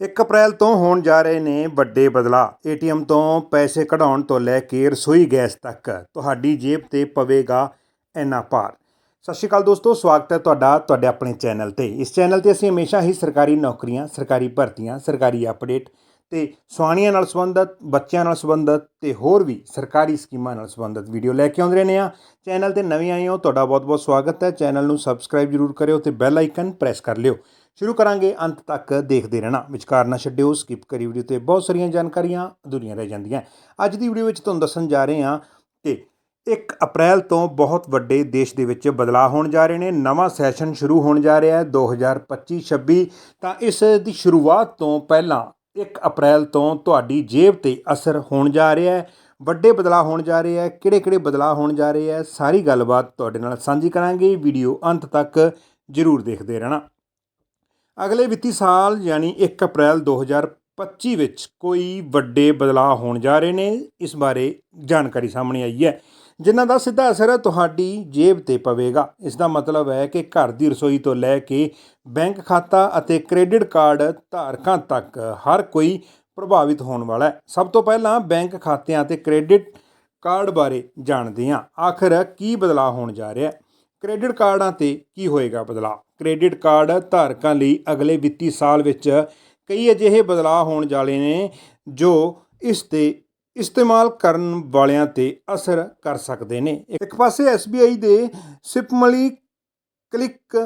1 ਅਪ੍ਰੈਲ ਤੋਂ ਹੋਣ ਜਾ ਰਹੇ ਨੇ ਵੱਡੇ ਬਦਲਾਅ। ਏਟੀਐਮ ਤੋਂ ਪੈਸੇ ਕਢਾਉਣ ਤੋਂ ਲੈ ਕੇ ਰਸੋਈ ਗੈਸ ਤੱਕ ਤੁਹਾਡੀ ਜੇਬ ਤੇ ਪਵੇਗਾ ਇੰਨਾ ਭਾਰ। ਸਤਿ ਸ਼੍ਰੀ ਅਕਾਲ ਦੋਸਤੋ, ਸਵਾਗਤ ਹੈ ਤੁਹਾਡਾ, ਤੁਹਾਡੇ ਆਪਣੇ ਚੈਨਲ ਤੇ। ਇਸ ਚੈਨਲ ਤੇ ਅਸੀਂ ਹਮੇਸ਼ਾ ਹੀ ਸਰਕਾਰੀ ਨੌਕਰੀਆਂ, ਸਰਕਾਰੀ ਭਰਤੀਆਂ, ਸਰਕਾਰੀ ਅਪਡੇਟ ਤੇ ਸੁਆਣੀਆਂ ਨਾਲ ਸੰਬੰਧਿਤ, ਬੱਚਿਆਂ ਨਾਲ ਸੰਬੰਧਿਤ ਤੇ ਹੋਰ ਵੀ ਸਰਕਾਰੀ ਸਕੀਮਾਂ ਨਾਲ ਸੰਬੰਧਿਤ ਵੀਡੀਓ ਲੈ ਕੇ ਆਉਂਦੇ ਰਹਿੰਦੇ ਆ ਚੈਨਲ ਤੇ ਨਵੇਂ ਆਏ ਹੋ, ਤੁਹਾਡਾ ਬਹੁਤ-ਬਹੁਤ ਸਵਾਗਤ ਹੈ। ਚੈਨਲ ਨੂੰ ਸਬਸਕ੍ਰਾਈਬ ਜਰੂਰ ਕਰਿਓ ਤੇ ਬੈਲ ਆਈਕਨ ਪ੍ਰੈਸ ਕਰ ਲਿਓ। ਸ਼ੁਰੂ ਕਰਾਂਗੇ, ਅੰਤ ਤੱਕ ਦੇਖਦੇ ਰਹਿਣਾ। ਵਿਚਕਾਰ ਨਾ ਛੱਡਿਓ ਸਕਿਪ ਕਰੀ ਵੀਡੀਓ ਤੇ ਬਹੁਤ ਸਾਰੀਆਂ ਜਾਣਕਾਰੀਆਂ ਅਧੂਰੀਆਂ ਰਹਿ ਜਾਂਦੀਆਂ। ਅੱਜ ਦੀ ਵੀਡੀਓ ਵਿੱਚ ਤੁਹਾਨੂੰ ਦੱਸਣ ਜਾ ਰਹੇ ਹਾਂ ਕਿ 1 ਅਪ੍ਰੈਲ ਤੋਂ ਬਹੁਤ ਵੱਡੇ ਦੇਸ਼ ਦੇ ਵਿੱਚ ਬਦਲਾਅ ਹੋਣ ਜਾ ਰਹੇ ਨੇ। ਨਵਾਂ ਸੈਸ਼ਨ ਸ਼ੁਰੂ ਹੋਣ ਜਾ ਰਿਹਾ ਹੈ 2025-26 ਤਾਂ ਇਸ ਦੀ ਸ਼ੁਰੂਆਤ ਤੋਂ ਪਹਿਲਾਂ 1 ਅਪ੍ਰੈਲ ਤੋਂ ਤੁਹਾਡੀ ਜੇਬ ਤੇ ਅਸਰ ਹੋਣ ਜਾ ਰਿਹਾ ਹੈ। ਵੱਡੇ ਬਦਲਾਅ ਹੋਣ ਜਾ ਰਹੇ ਹੈ ਕਿਹੜੇ ਕਿਹੜੇ ਬਦਲਾਅ ਹੋਣ ਜਾ ਰਹੇ ਹੈ, ਸਾਰੀ ਗੱਲਬਾਤ ਤੁਹਾਡੇ ਨਾਲ ਸਾਂਝੀ ਕਰਾਂਗੇ। ਵੀਡੀਓ ਅੰਤ ਤੱਕ ਜ਼ਰੂਰ ਦੇਖਦੇ ਰਹਿਣਾ। ਅਗਲੇ ਵਿੱਤੀ ਸਾਲ ਯਾਨੀ 1 ਅਪ੍ਰੈਲ 2025 ਵਿੱਚ ਕੋਈ ਵੱਡੇ ਬਦਲਾਅ ਹੋਣ ਜਾ ਰਹੇ ਨੇ, ਇਸ ਬਾਰੇ ਜਾਣਕਾਰੀ ਸਾਹਮਣੇ ਆਈ ਹੈ। ਜਿਨ੍ਹਾਂ ਦਾ ਸਿੱਧਾ ਅਸਰ ਤੁਹਾਡੀ ਜੇਬ ਤੇ ਪਵੇਗਾ। ਇਸ ਦਾ ਮਤਲਬ ਹੈ ਕਿ ਘਰ ਦੀ ਰਸੋਈ ਤੋਂ ਲੈ ਕੇ ਬੈਂਕ ਖਾਤਾ ਅਤੇ ਕ੍ਰੈਡਿਟ ਕਾਰਡ ਧਾਰਕਾਂ ਤੱਕ ਹਰ ਕੋਈ ਪ੍ਰਭਾਵਿਤ ਹੋਣ ਵਾਲਾ ਹੈ। ਸਭ ਤੋਂ ਪਹਿਲਾਂ ਬੈਂਕ ਖਾਤਿਆਂ ਤੇ ਕ੍ਰੈਡਿਟ ਕਾਰਡ ਬਾਰੇ ਜਾਣਦੇ ਹਾਂ। ਆਖਰ ਕੀ ਬਦਲਾਅ ਹੋਣ ਜਾ ਰਿਹਾ ਹੈ? ਕ੍ਰੈਡਿਟ ਕਾਰਡਾਂ ਤੇ ਕੀ ਹੋਏਗਾ ਬਦਲਾਅ? ਕ੍ਰੈਡਿਟ ਕਾਰਡ ਧਾਰਕਾਂ ਲਈ ਅਗਲੇ ਵਿੱਤੀ ਸਾਲ ਵਿੱਚ ਕਈ ਅਜਿਹੇ ਬਦਲਾਅ ਹੋਣ ਵਾਲੇ ਨੇ ਜੋ ਇਸ ਤੇ ਇਸਤੇਮਾਲ ਕਰਨ ਵਾਲਿਆਂ ਤੇ ਅਸਰ ਕਰ ਸਕਦੇ ਨੇ। ਇੱਕ ਪਾਸੇ SBI ਦੇ ਸਿਪਮਲੀ ਕਲਿੱਕ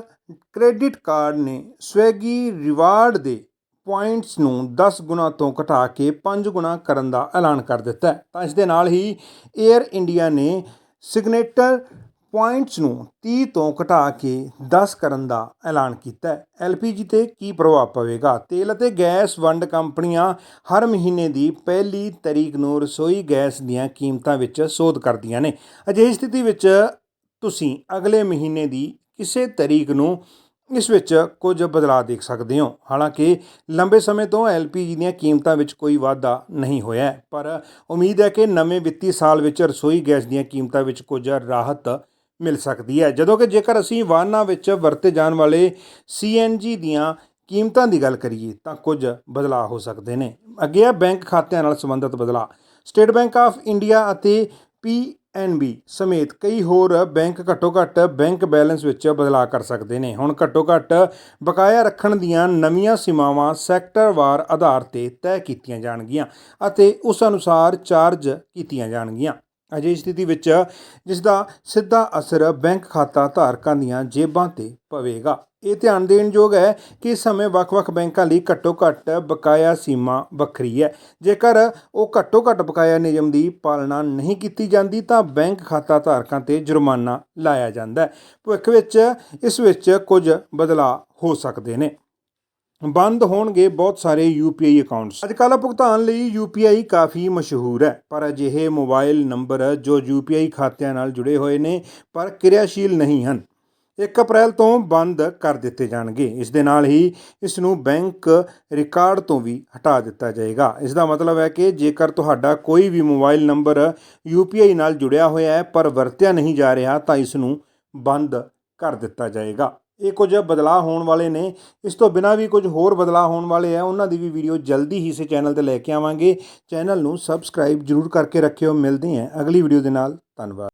ਕ੍ਰੈਡਿਟ ਕਾਰਡ ਨੇ ਸਵੈਗੀ ਰਿਵਾਰਡ ਦੇ ਪੁਆਇੰਟਸ ਨੂੰ 10 ਗੁਣਾ ਤੋਂ ਘਟਾ ਕੇ 5 ਗੁਣਾ ਕਰਨ ਦਾ ਐਲਾਨ ਕਰ ਦਿੱਤਾ ਤਾਂ ਇਸ ਦੇ ਨਾਲ ਹੀ 에ਅਰ ਇੰਡੀਆ ਨੇ ਸਿਗਨੇਟਰ ਪੁਆਇੰਟਸ ਨੂੰ 30 ਤੋਂ ਘਟਾ ਕੇ 10 ਕਰਨ ਦਾ ਐਲਾਨ ਕੀਤਾ ਹੈ। ਐਲਪੀਜੀ ਤੇ ਕੀ ਪ੍ਰਭਾਵ ਪਵੇਗਾ? ਤੇਲ ਅਤੇ ਗੈਸ ਵੰਡ ਕੰਪਨੀਆਂ ਹਰ ਮਹੀਨੇ ਦੀ ਪਹਿਲੀ ਤਰੀਕ ਨੂੰ ਰਸੋਈ ਗੈਸ ਦੀਆਂ ਕੀਮਤਾਂ ਵਿੱਚ ਸੋਧ ਕਰਦੀਆਂ ਨੇ। ਅਜਿਹੀ ਸਥਿਤੀ ਵਿੱਚ ਤੁਸੀਂ ਅਗਲੇ ਮਹੀਨੇ ਦੀ ਕਿਸੇ ਤਰੀਕ ਨੂੰ ਇਸ ਵਿੱਚ ਕੁਝ ਬਦਲਾਅ ਦੇਖ ਸਕਦੇ ਹੋ। ਹਾਲਾਂਕਿ, ਲੰਬੇ ਸਮੇਂ ਤੋਂ ਐਲਪੀਜੀ ਦੀਆਂ ਕੀਮਤਾਂ ਵਿੱਚ ਕੋਈ ਵਾਧਾ ਨਹੀਂ ਹੋਇਆ ਪਰ ਉਮੀਦ ਹੈ ਕਿ ਨਵੇਂ ਵਿੱਤੀ ਸਾਲ ਵਿੱਚ ਰਸੋਈ ਗੈਸ ਦੀਆਂ ਕੀਮਤਾਂ ਵਿੱਚ ਕੁਝ ਰਾਹਤ ਮਿਲ ਸਕਦੀ ਹੈ। ਜਦੋਂ ਕਿ ਜੇਕਰ ਅਸੀਂ ਵਾਹਨਾਂ ਵਿੱਚ ਵਰਤੇ ਜਾਣ ਵਾਲੇ ਸੀਐਨਜੀ ਦੀਆਂ ਕੀਮਤਾਂ ਦੀ ਗੱਲ ਕਰੀਏ, ਤਾਂ ਕੁਝ ਬਦਲਾਅ ਹੋ ਸਕਦੇ ਨੇ। ਅੱਗੇ ਆ, ਬੈਂਕ ਖਾਤਿਆਂ ਨਾਲ ਸੰਬੰਧਿਤ ਬਦਲਾਅ। ਸਟੇਟ ਬੈਂਕ ਆਫ ਇੰਡੀਆ ਅਤੇ ਪੀ ਪੀਐਨਬੀ ਸਮੇਤ ਕਈ ਹੋਰ ਬੈਂਕ ਘੱਟੋ ਘੱਟ ਬੈਂਕ ਬੈਲੈਂਸ ਵਿੱਚ ਬਦਲਾਅ ਕਰ ਸਕਦੇ ਨੇ। ਹੁਣ ਘੱਟੋ ਘੱਟ ਬਕਾਇਆ ਰੱਖਣ ਦੀਆਂ ਨਵੀਆਂ ਸੀਮਾਵਾਂ ਸੈਕਟਰਵਾਰ ਆਧਾਰ ਤੇ ਤੈਅ ਕੀਤੀਆਂ ਜਾਣਗੀਆਂ ਅਤੇ ਉਸ ਅਨੁਸਾਰ ਚਾਰਜ ਕੀਤੀਆਂ ਜਾਣਗੀਆਂ। ਅਜਿਹੀ ਸਥਿਤੀ ਵਿੱਚ ਜਿਸ ਦਾ ਸਿੱਧਾ ਅਸਰ ਬੈਂਕ ਖਾਤਾ ਧਾਰਕਾਂ ਦੀਆਂ ਜੇਬਾਂ ਤੇ ਪਵੇਗਾ। ਇਹ ਧਿਆਨ ਦੇਣ ਯੋਗ ਹੈ ਕਿ ਇਸ ਸਮੇਂ ਵੱਖ-ਵੱਖ ਬੈਂਕਾਂ ਲਈ ਘੱਟੋ-ਘੱਟ ਬਕਾਇਆ ਸੀਮਾ ਵੱਖਰੀ ਹੈ। ਜੇਕਰ ਉਹ ਘੱਟੋ-ਘੱਟ ਬਕਾਇਆ ਨਿਯਮ ਦੀ ਪਾਲਣਾ ਨਹੀਂ ਕੀਤੀ ਜਾਂਦੀ ਤਾਂ ਬੈਂਕ ਖਾਤਾ ਧਾਰਕਾਂ ਤੇ ਜੁਰਮਾਨਾ ਲਾਇਆ ਜਾਂਦਾ ਹੈ। ਭਵਿੱਖ ਵਿੱਚ ਇਸ ਵਿੱਚ ਕੁਝ ਬਦਲਾਅ ਹੋ ਸਕਦੇ ਨੇ। ਬੰਦ ਹੋਣਗੇ ਬਹੁਤ ਸਾਰੇ UPI ਅਕਾਊਂਟਸ ਅੱਜ ਕੱਲ੍ਹ ਭੁਗਤਾਨ ਲਈ UPI ਕਾਫੀ ਮਸ਼ਹੂਰ ਹੈ, ਪਰ ਅਜਿਹੇ ਮੋਬਾਈਲ ਨੰਬਰ ਜੋ UPI ਖਾਤਿਆਂ ਨਾਲ ਜੁੜੇ ਹੋਏ ਨੇ, ਪਰ ਕਿਰਿਆਸ਼ੀਲ ਨਹੀਂ ਹਨ। 1 ਅਪ੍ਰੈਲ ਤੋਂ ਬੰਦ ਕਰ ਦਿੱਤੇ ਜਾਣਗੇ। ਇਸ ਦੇ ਨਾਲ ਹੀ ਇਸ ਨੂੰ ਬੈਂਕ ਰਿਕਾਰਡ ਤੋਂ ਵੀ ਹਟਾ ਦਿੱਤਾ ਜਾਏਗਾ। ਇਸ ਦਾ ਮਤਲਬ ਹੈ ਕਿ ਜੇਕਰ ਤੁਹਾਡਾ ਕੋਈ ਵੀ ਮੋਬਾਈਲ ਨੰਬਰ UPI ਨਾਲ ਜੁੜਿਆ ਹੋਇਆ ਹੈ, ਪਰ ਵਰਤਿਆ ਨਹੀਂ ਜਾ ਰਿਹਾ, ਤਾਂ ਇਸ ਨੂੰ ਬੰਦ ਕਰ ਦਿੱਤਾ ਜਾਏਗਾ। ਇਹ ਕੁਝ ਬਦਲਾਅ ਹੋਣ ਵਾਲੇ ਨੇ। ਇਸ ਤੋਂ ਬਿਨਾਂ ਵੀ ਕੁਝ ਹੋਰ ਬਦਲਾਅ ਹੋਣ ਵਾਲੇ ਆ, ਉਹਨਾਂ ਦੀ ਵੀ ਵੀਡੀਓ ਜਲਦੀ ਹੀ ਇਸੇ ਚੈਨਲ ਤੇ ਲੈ ਕੇ ਆਵਾਂਗੇ। ਚੈਨਲ ਨੂੰ ਸਬਸਕ੍ਰਾਈਬ ਜਰੂਰ ਕਰਕੇ ਰੱਖਿਓ। ਮਿਲਦੇ ਹਾਂ ਅਗਲੀ ਵੀਡੀਓ ਦੇ ਨਾਲ। ਧੰਨਵਾਦ।